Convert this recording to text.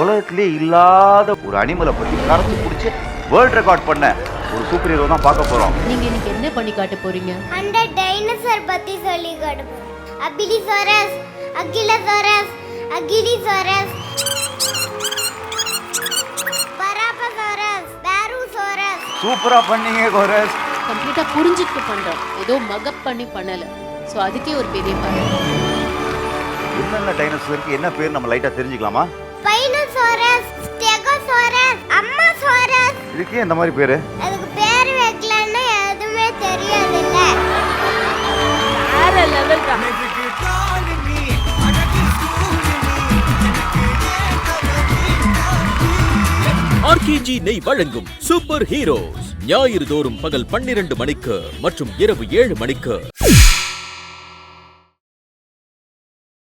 உலகத்திலே இல்லாத ஒரு அனிமலை பத்தி கரைச்சு பிடிச்சி வேர்ல்ட் ரெக்கார்ட் பண்ண ஒரு சூப்பர் ஹீரோ தான் பார்க்க போறோம். நீங்க இன்னைக்கு என்ன பண்ணி காட்ட போறீங்க? அந்த டைனோசர் பத்தி சொல்லி கொடுப்போம் அபிலிசோரஸ் அகிலசோரஸ் அகிலிசோரஸ் பராபசோரஸ் பேருசோரஸ். சூப்பரா பண்ணீங்க கோரஸ். கம்ப்ளீட்டா புரிஞ்சுட்டு பண்றோம். ஏதோ மகப் பண்ணி பண்ணல. சோ அதுக்கே ஒரு பெரிய பாராட்டு என்னென்ன டைனோசர் இருக்கு என்ன பேர் நம்ம லைட்டா தெரிஞ்சுக்கலாமா? ஸ்டெகோசோரஸ் அம்மாசோரஸ் இதுக்கே இந்த மாதிரி பேரு? அதுக்கு பேர் வைக்கலன்னா எதுவுமே தெரியாதுல்ல. வேற லெவல் தான் ஆர்கேஜி நெய் வழங்கும் சூப்பர் ஹீரோஸ் ஞாயிறு தோறும் பகல் பன்னிரண்டு மணிக்கு மற்றும் இரவு ஏழு மணிக்கு.